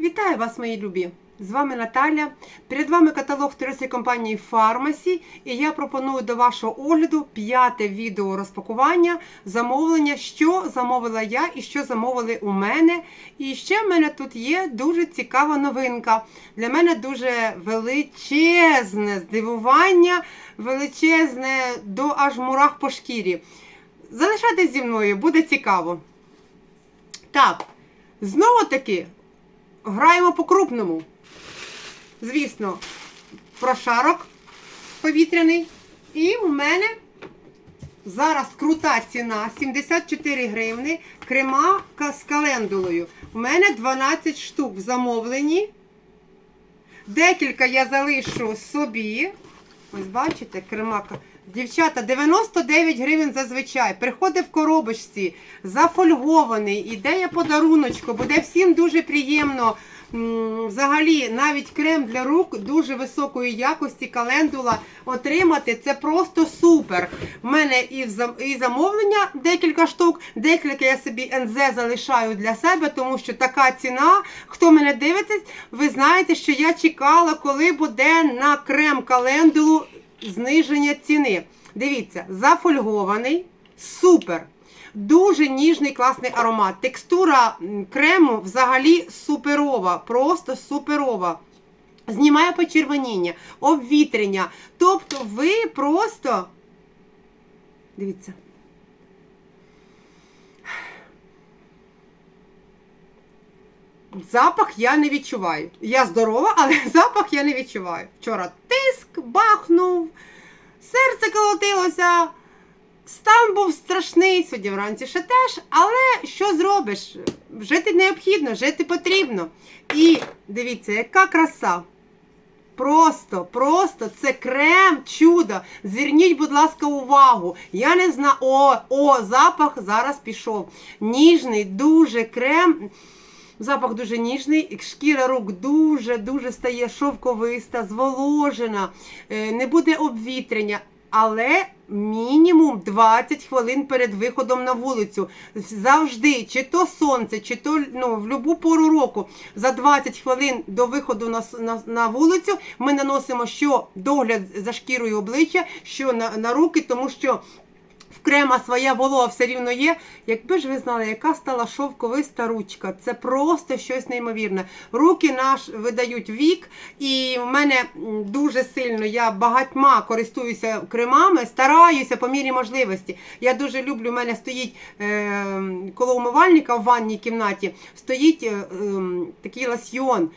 Вітаю вас, мої любі! З вами Наталя. Перед вами каталог туристської компанії Фармасі. І я пропоную до вашого огляду п'яте відео розпакування замовлення, що замовила я і що замовили у мене. І ще в мене тут є дуже цікава новинка. Для мене дуже величезне здивування, величезне до аж мурах по шкірі. Залишайтесь зі мною, буде цікаво. Так, знову таки. Граємо по-крупному. Звісно, прошарок повітряний. І в мене зараз крута ціна 74 гривни. Крема з календулою. У мене 12 штук в замовленні. Декілька я залишу собі. Ось бачите, крема. Дівчата, 99 гривень зазвичай. Приходить в коробочці, зафольгований, ідея подаруночку, буде всім дуже приємно. Взагалі, навіть крем для рук дуже високої якості календула отримати. Це просто супер. У мене і замовлення декілька штук, декілька я собі НЗ залишаю для себе, тому що така ціна. Хто мене дивитесь, ви знаєте, що я чекала, коли буде на крем календулу зниження ціни. Дивіться, зафольгований, супер. Дуже ніжний класний аромат. Текстура крему взагалі суперова, просто суперова. Знімає почервоніння, обвітрення. Тобто ви просто. Дивіться. Запах я не відчуваю. Я здорова, але запах я не відчуваю. Вчора тиск бахнув, серце колотилося, стан був страшний, сьогодні вранці ще теж. Але що зробиш? Жити необхідно, жити потрібно. І дивіться, яка краса. Просто, просто це крем, чудо. Зверніть, будь ласка, увагу. Я не знаю. О, о, запах зараз пішов. Ніжний, дуже крем. Запах дуже ніжний, шкіра рук дуже-дуже стає шовковиста, зволожена, е, не буде обвітрення, але мінімум 20 хвилин перед виходом на вулицю. Завжди, чи то сонце, чи то ну, в будь-яку пору року, за 20 хвилин до виходу на, на, на вулицю ми наносимо що догляд за шкірою обличчя, що на, на руки, тому що крема своя волога все рівно є. Якби ж ви знали, яка стала шовковиста ручка, це просто щось неймовірне. Руки наш видають вік, і в мене дуже сильно я багатьма користуюся кремами, стараюся по мірі можливості. Я дуже люблю, в мене стоїть е, коло умивальника в ванній кімнаті, стоїть е, ем, такий лосьйон е,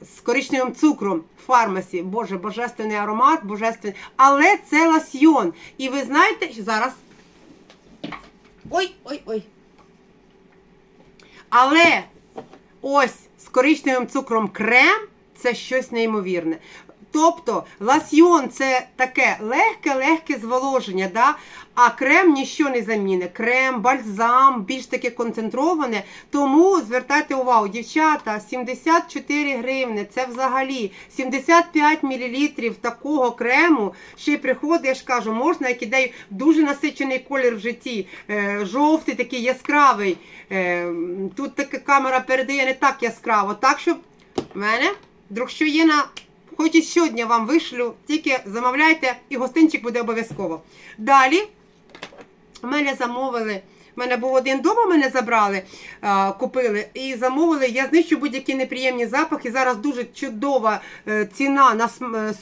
з коричневим цукром в фармасі. Боже, божественний аромат, божественний. Але це ласьйон. І ви знаєте, зараз. Ой, ой, ой. Але ось з коричневим цукром крем це щось неймовірне. Тобто ласьйон це таке легке-легке зволоження, да? а крем ніщо не заміни. Крем, бальзам, більш таке концентроване. Тому звертайте увагу, дівчата, 74 гривни, це взагалі 75 мл такого крему. Ще й приходить, я ж кажу, можна, як ідею, дуже насичений колір в житті, е, жовтий такий яскравий. Е, тут така камера передає не так яскраво. Так що в мене, друг, що є на. Хоч і щодня вам вишлю, тільки замовляйте, і гостинчик буде обов'язково. Далі мене замовили. Мене був один дома, мене забрали, купили і замовили. Я знищу будь-які неприємні запахи. Зараз дуже чудова е, ціна на е,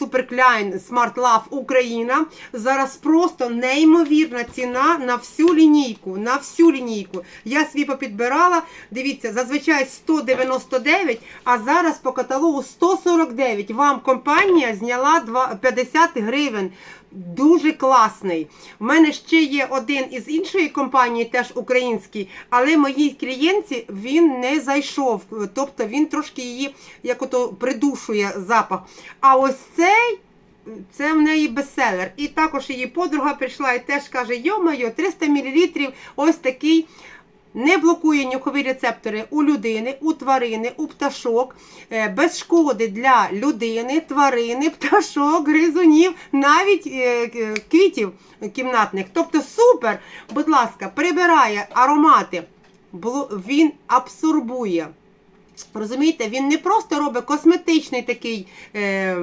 Smart Love Україна. Зараз просто неймовірна ціна на всю лінійку. На всю лінійку. Я свій попідбирала. Дивіться, зазвичай 199, а зараз по каталогу 149. Вам компанія зняла два- 50 гривень. Дуже класний. У мене ще є один із іншої компанії, теж український, але моїй клієнтці він не зайшов. Тобто він трошки її як ото придушує запах. А ось цей. Це в неї бестселер. І також її подруга прийшла і теж каже: йо-моє, 300 мл, ось такий. Не блокує нюхові рецептори у людини, у тварини, у пташок, е, без шкоди для людини, тварини, пташок, гризунів, навіть е, к- квітів кімнатних. Тобто супер, будь ласка, прибирає аромати. Він абсорбує Розумієте, він не просто робить косметичний такий. Е,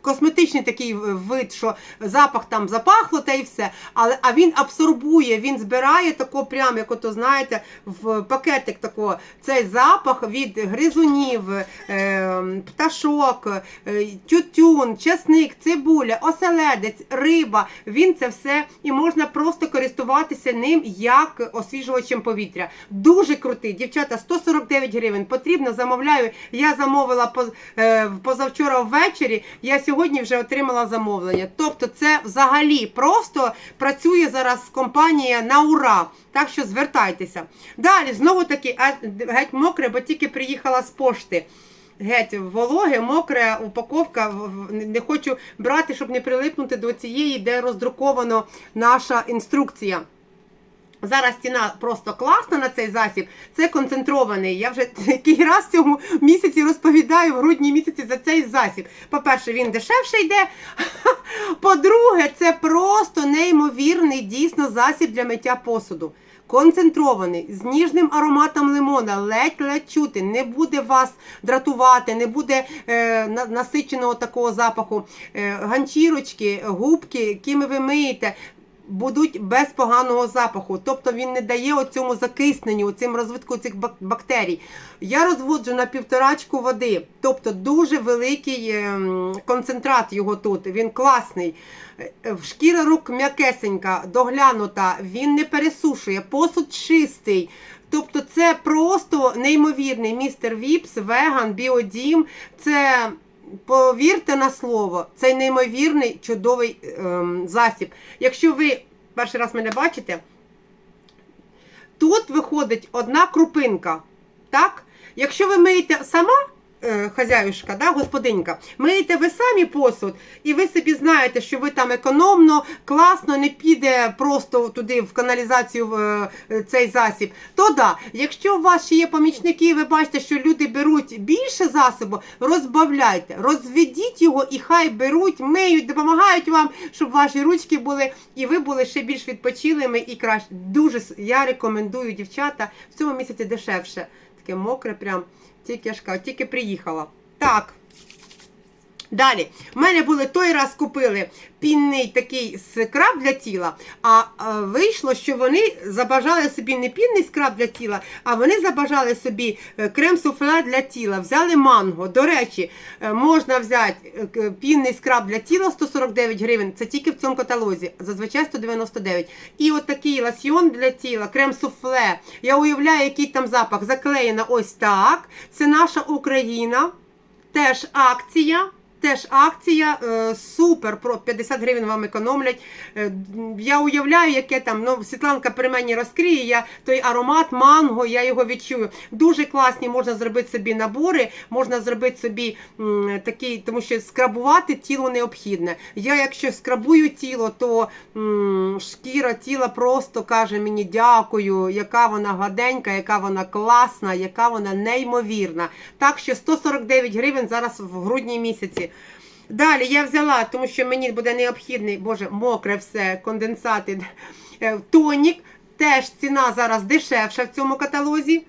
Косметичний такий вид, що запах там запахло та і все. Але а він абсорбує, він збирає тако, прям, як ото знаєте, в пакетик такого цей запах від гризунів, е, пташок, е, тютюн, чесник, цибуля, оселедець, риба. Він це все і можна просто користуватися ним як освіжувачем повітря. Дуже крутий. Дівчата, 149 гривень. Потрібно, замовляю. Я замовила е, позавчора ввечері. Я сьогодні вже отримала замовлення. Тобто, це взагалі просто працює зараз компанія на ура. Так що звертайтеся. Далі, знову таки, геть мокре, бо тільки приїхала з пошти. Геть вологе, мокре, упаковка. Не хочу брати, щоб не прилипнути до цієї, де роздруковано наша інструкція. Зараз ціна просто класна на цей засіб. Це концентрований. Я вже який раз цьому місяці розповідаю в грудні місяці за цей засіб. По-перше, він дешевше йде. По-друге, це просто неймовірний дійсно засіб для миття посуду. Концентрований з ніжним ароматом лимона, ледь-ледь чути, не буде вас дратувати, не буде е, насиченого такого запаху. Е, ганчірочки, губки, якими ви миєте, будуть без поганого запаху. Тобто він не дає оцьому закисненню, цим розвитку цих бактерій. Я розводжу на півторачку води, тобто дуже великий ем, концентрат його тут. Він класний. Е, Шкіра рук м'якесенька, доглянута, він не пересушує, посуд чистий. Тобто це просто неймовірний містер Віпс, веган, біодім. Це повірте на слово, цей неймовірний чудовий ем, засіб. Якщо ви перший раз мене бачите, тут виходить одна крупинка. Так? Якщо ви миєте сама. Хазяюшка, да, господинька, миєте ви самі посуд, і ви собі знаєте, що ви там економно, класно, не піде просто туди в каналізацію в е, цей засіб. То да, якщо у вас ще є помічники, і ви бачите, що люди беруть більше засобу, розбавляйте, розведіть його і хай беруть, миють, допомагають вам, щоб ваші ручки були, і ви були ще більш відпочилими і краще. Дуже я рекомендую дівчата в цьому місяці дешевше. Таке мокре, прям тільки я ж кажу, тільки приїхала. Так. Далі, в мене були той раз купили пінний такий скраб для тіла, а е, вийшло, що вони забажали собі не пінний скраб для тіла, а вони забажали собі е, крем-суфле для тіла. Взяли манго. До речі, е, можна взяти пінний скраб для тіла 149 гривень. Це тільки в цьому каталозі, зазвичай 199. І от такий лосьйон для тіла, крем-суфле. Я уявляю, який там запах. Заклеєно ось так. Це наша Україна. Теж акція. Теж акція, е, супер, про 50 гривень вам економлять. Е, я уявляю, яке там, ну, Світланка при мені розкриє, я той аромат манго, я його відчую. Дуже класні, можна зробити собі набори, можна зробити собі такий, тому що скрабувати тіло необхідне. Я, якщо скрабую тіло, то шкіра тіла просто каже мені дякую, яка вона гладенька, яка вона класна, яка вона неймовірна. Так що 149 гривень зараз в грудні місяці. Далі я взяла, тому що мені буде необхідний, боже, мокре все, конденсати. е, Тонік. Теж ціна зараз дешевша в цьому каталозі.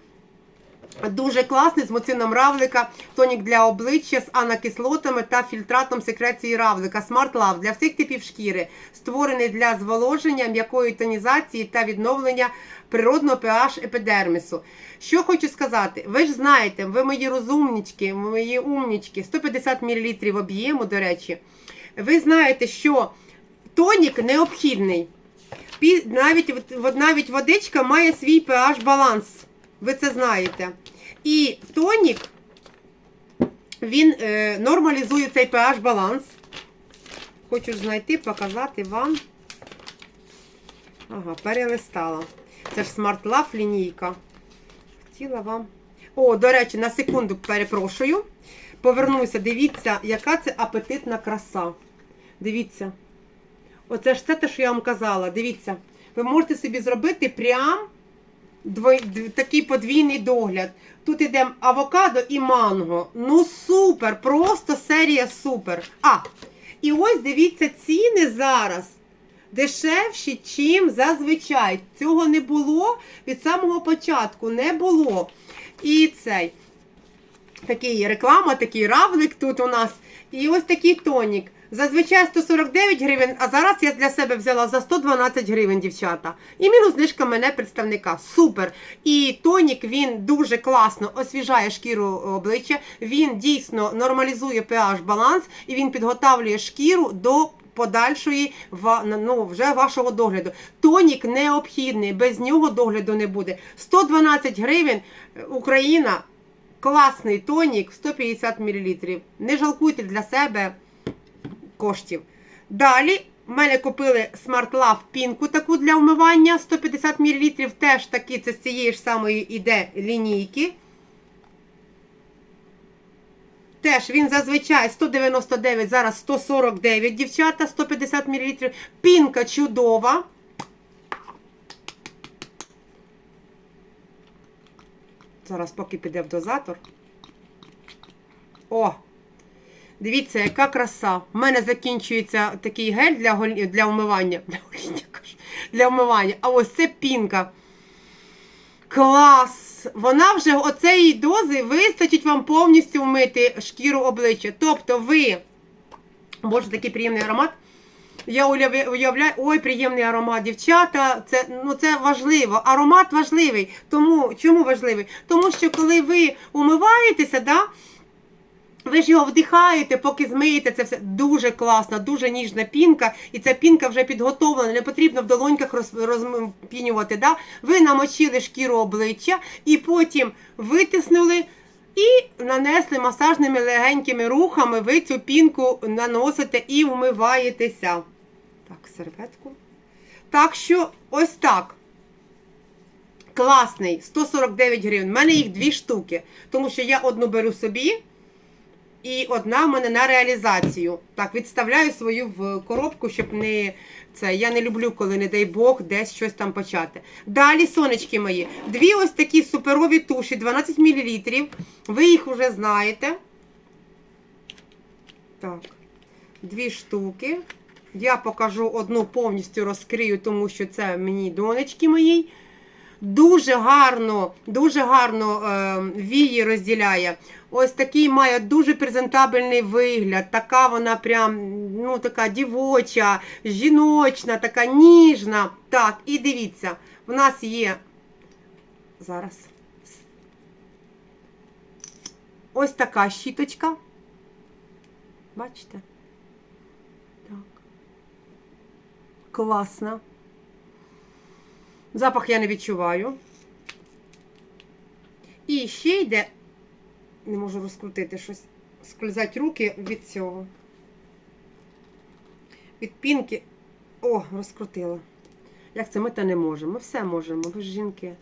Дуже класний з моцином равлика, тонік для обличчя з анакислотами та фільтратом секреції равлика. Smart Love для всіх типів шкіри, створений для зволоження, м'якої тонізації та відновлення природного pH епідермісу. Що хочу сказати, ви ж знаєте, ви мої розумнічки, мої умнічки, 150 мл об'єму, до речі. Ви знаєте, що тонік необхідний. Навіть, навіть водичка має свій pH баланс. Ви це знаєте. І тонік, він е, нормалізує цей pH баланс. Хочу знайти, показати вам. Ага, перелистала. Це ж Smart Love лінійка. Хотіла вам. О, до речі, на секунду перепрошую. Повернуся, дивіться, яка це апетитна краса. Дивіться. Оце ж це те, що я вам казала. Дивіться, ви можете собі зробити прям двой, дв- такий подвійний догляд. Тут іде авокадо і манго. Ну супер! Просто серія супер. А, і ось дивіться ціни зараз. дешевші, чим зазвичай. Цього не було від самого початку, не було. І цей такий реклама, такий равлик тут у нас. І ось такий тонік. Зазвичай 149 гривень, а зараз я для себе взяла за 112 гривень, дівчата. І мінус знижка мене представника. Супер. І тонік він дуже класно освіжає шкіру обличчя. Він дійсно нормалізує pH баланс і він підготавлює шкіру до. Подальшої ну, вже вашого догляду. Тонік необхідний, без нього догляду не буде. 112 гривень е, Україна, класний тонік, 150 мл. Не жалкуйте для себе коштів. Далі в мене купили Smart Love пінку таку для вмивання 150 мл. Теж таки це з цієї ж самої іде лінійки. Теж він зазвичай 199, зараз 149 дівчата, 150 мл. Пінка чудова. Зараз поки піде в дозатор. О! Дивіться, яка краса. У мене закінчується такий гель для голі... для вмивання. Для гоління. Для вмивання. А ось це пінка. Клас! Вона вже оцеї дози вистачить вам повністю вмити шкіру обличчя. Тобто ви. Боже, такий приємний аромат. Я уявляю, ой, приємний аромат, дівчата. Це ну це важливо. Аромат важливий. Тому чому важливий? Тому що коли ви умиваєтеся, да, ви ж його вдихаєте, поки змиєте це все дуже класно, дуже ніжна пінка, і ця пінка вже підготовлена, не потрібно в долоньках роз, розпінювати. Да? Ви намочили шкіру обличчя і потім витиснули. І нанесли масажними легенькими рухами, ви цю пінку наносите і вмиваєтеся. Так, серветку. Так що ось так. Класний, 149 гривень. У мене їх дві штуки, тому що я одну беру собі. І одна в мене на реалізацію. Так, відставляю свою в коробку, щоб не це. Я не люблю, коли, не дай Бог, десь щось там почати. Далі, сонечки мої, дві ось такі суперові туші, 12 мл. Ви їх вже знаєте. Так, дві штуки. Я покажу одну повністю розкрию, тому що це мені донечки моїй. Дуже гарно, дуже гарно е, вії розділяє. Ось такий має дуже презентабельний вигляд. Така вона прям ну, така дівоча, жіночна, така ніжна. Так, і дивіться, в нас є зараз. Ось така щіточка. Бачите? Так. Класна. Запах я не відчуваю. І ще йде, не можу розкрутити щось, скользать руки від цього. Від пінки. О, розкрутила. Як це ми то не можемо? Ми все можемо, ви ж жінки.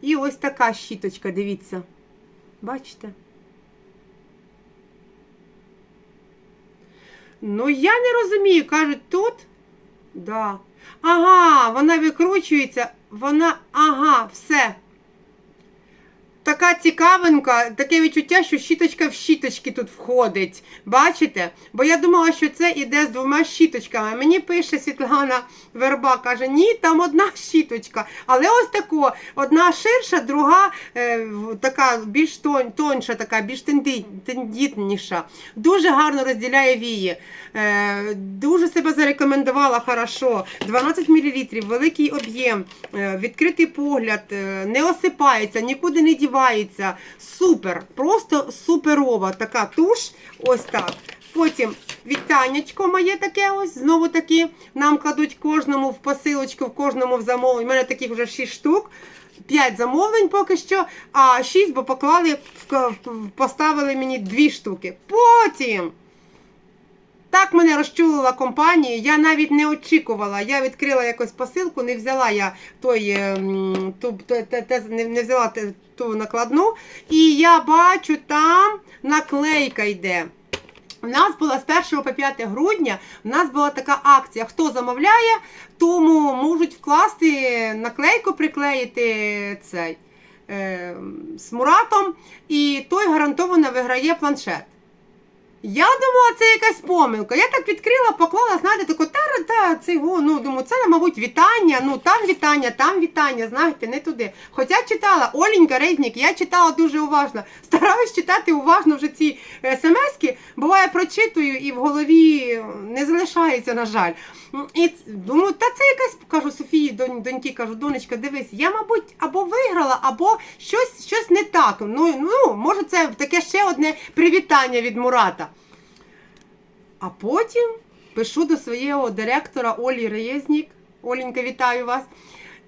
І ось така щіточка, дивіться. Бачите? Ну, я не розумію, кажуть, тут. Да. Ага, вона викручується, вона, ага, все. Така цікавинка, таке відчуття, що щіточка в щіточки тут входить. Бачите? Бо я думала, що це іде з двома щіточками. Мені пише Світлана Верба, каже, ні, там одна щіточка. Але ось тако, одна ширша, друга е, така більш тон, тонша, така, більш тендітніша. Дуже гарно розділяє вії. Е, дуже себе зарекомендувала хорошо. 12 мл, великий об'єм, е, відкритий погляд, е, не осипається, нікуди не дівається. Супер, просто суперова така туш. Ось так. Потім вітаннячко моє таке ось, знову таки, нам кладуть кожному в посилочку, в кожному в замовлення. У мене таких вже 6 штук. 5 замовлень поки що, а 6, бо поклали, поставили мені 2 штуки. Потім. Так мене розчулила компанія, я навіть не очікувала. Я відкрила якось посилку, не взяла я той, ем, ту, те- те- не взяла ту накладну. І я бачу, там наклейка йде. У нас була з 1 по 5 грудня, у нас була така акція. Хто замовляє, тому можуть вкласти наклейку, приклеїти цей е, з Муратом, і той гарантовано виграє планшет. Я думала, це якась помилка. Я так відкрила, поклала, знаєте, таку та та цей го, ну думаю, це, мабуть, вітання. Ну там вітання, там вітання, знаєте, не туди. Хоча читала Оленька Резнік, я читала дуже уважно. Стараюсь читати уважно вже ці смски. Буває, прочитую і в голові не залишається, на жаль. І думаю, та це якась кажу Софії, донь, доньки, кажу, донечка, дивись, я, мабуть, або виграла, або щось щось не так. Ну, ну, може, це таке ще одне привітання від Мурата. А потім пишу до своєго директора Олі Реєзнік. Оленька, вітаю вас.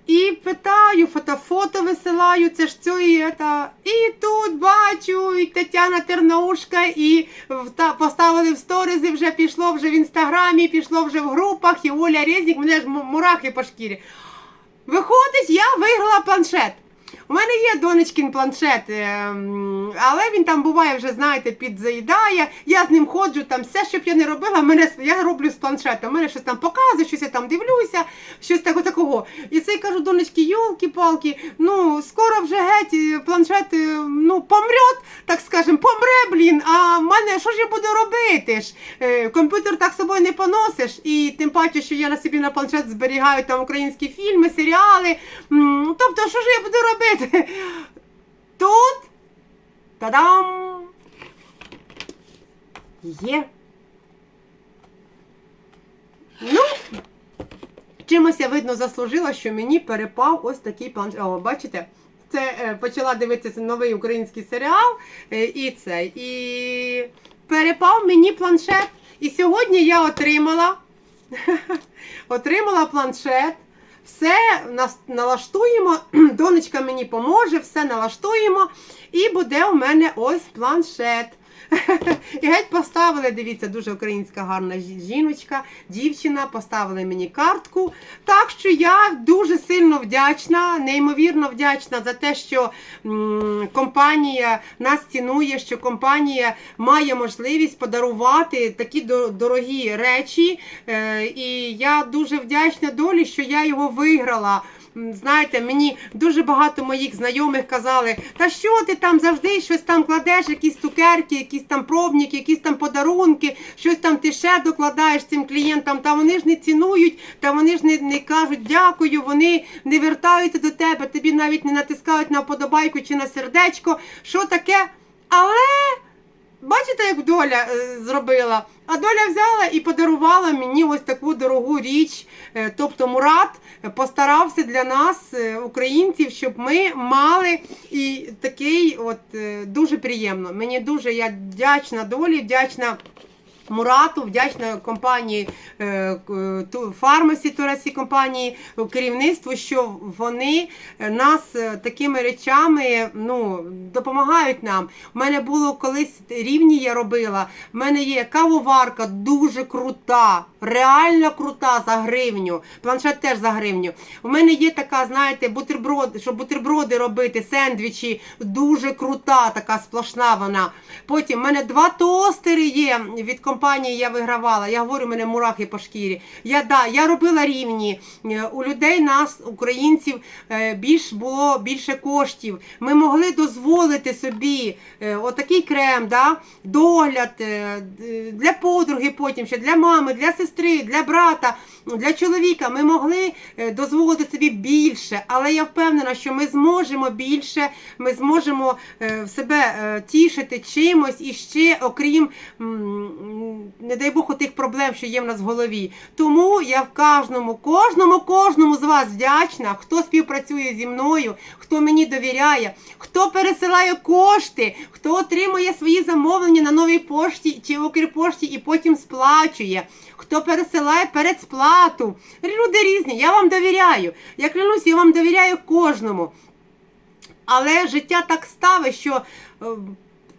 І питаю, фото-фото висилаю, це ж цю і та. І тут бачу, і Тетяна Тернаушка, і та, поставили в сторизи, вже пішло вже в інстаграмі, пішло вже в групах, і Оля Резнік, мене ж мурахи по шкірі. Виходить, я виграла планшет. У мене є донечкин планшет, ем, але він там буває вже, знаєте, підзаїдає. Я з ним ходжу, там все, що б я не робила, мене, я роблю з планшетом. Мене щось там показує, щось я там дивлюся, щось такого такого. І це я кажу, донечки, йолки-палки, ну скоро вже геть е, планшет е, ну, помрет, так скажем, помре, блін. А в мене що ж я буду робити? ж? Е, Комп'ютер так собою не поносиш. І тим паче, що я на собі на планшет зберігаю там українські фільми, серіали. Тобто, що ж я буду робити? Тут та-дам! Є. Ну, чимось я видно заслужила, що мені перепав ось такий планшет. О, бачите? Це е, почала дивитися новий український серіал е, і цей. І перепав мені планшет. І сьогодні я отримала, отримала планшет. Все налаштуємо, донечка мені поможе, все налаштуємо. І буде у мене ось планшет. І геть поставили, дивіться, дуже українська гарна жіночка, дівчина, поставили мені картку. Так що я дуже сильно вдячна, неймовірно вдячна за те, що компанія нас цінує, що компанія має можливість подарувати такі до- дорогі речі. Е, І я дуже вдячна долі, що я його виграла. Знаєте, мені дуже багато моїх знайомих казали, та що ти там завжди щось там кладеш, якісь цукерки, якісь там пробники, якісь там подарунки, щось там ти ще докладаєш цим клієнтам, та вони ж не цінують, та вони ж не, не кажуть дякую, вони не вертаються до тебе, тобі навіть не натискають на вподобайку чи на сердечко. Що таке? Але Бачите, як доля е, зробила? А доля взяла і подарувала мені ось таку дорогу річ. Е, Тобто Мурат постарався для нас, е, українців, щоб ми мали і такий от дуже приємно. Мені дуже я вдячна долі, вдячна. Мурату, вдячна компанії е, ту- фармасі Турасі компанії е, керівництву, що вони е, нас е, такими речами ну, допомагають нам. У мене було колись рівні я робила. У мене є кавоварка дуже крута, реально крута за гривню. Планшет теж за гривню. У мене є така, знаєте, бутерброд, щоб бутерброди робити, сендвічі, дуже крута, така сплошна вона. Потім в мене два тостери є від компанії, я вигравала. Я говорю, у мене мурахи по шкірі. Я да, я робила рівні. Е, У людей нас, українців, е, більш було більше коштів. Ми могли дозволити собі е, отакий крем, да, догляд для подруги, потім ще для мами, для сестри, для брата, для чоловіка. Ми могли е, дозволити собі більше, але я впевнена, що ми зможемо більше, ми зможемо е, себе е, тішити чимось і ще, окрім, не дай Бог, тих проблем, що є в нас в голові. Тому я в кожному, кожному, кожному з вас вдячна, хто співпрацює зі мною, хто мені довіряє, хто пересилає кошти, хто отримує свої замовлення на новій пошті чи Укрпошті і потім сплачує. Хто пересилає передсплату. Люди різні, я вам довіряю. Я клянусь, я вам довіряю кожному. Але життя так ставить, що е,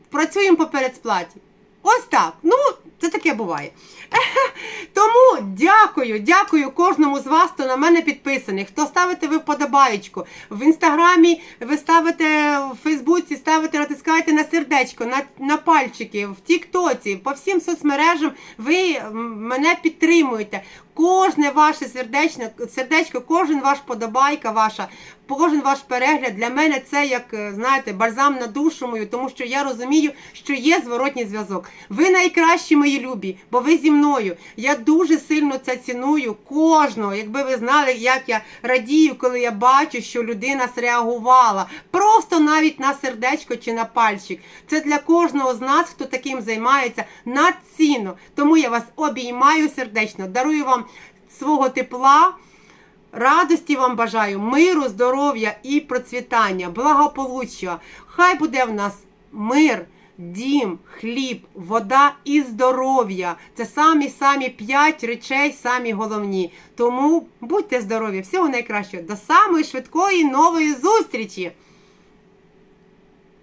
працюємо по передсплаті. Ось так. Ну, це таке буває. Тому дякую, дякую кожному з вас, хто на мене підписаний, хто ставите ви вподобаєчку. В інстаграмі ви ставите в Фейсбуці, ставите натискаєте на сердечко, на, на пальчики, в Тіктоці, по всім соцмережам ви мене підтримуєте. Кожне ваше сердечко, сердечко, кожен ваш подобайка ваша, кожен ваш перегляд для мене це як е, знаєте, бальзам на душу мою, тому що я розумію, що є зворотній зв'язок. Ви найкращі мої любі, бо ви зі мною. Я дуже сильно це ціную кожного. Якби ви знали, як я радію, коли я бачу, що людина зреагувала просто навіть на сердечко чи на пальчик. Це для кожного з нас, хто таким займається, надцінно. Тому я вас обіймаю сердечно, дарую вам свого тепла. Радості вам бажаю, миру, здоров'я і процвітання, благополуччя. Хай буде в нас мир, дім, хліб, вода і здоров'я. Це самі самі п'ять речей, самі головні. Тому будьте здорові, всього найкращого. До самої швидкої нової зустрічі!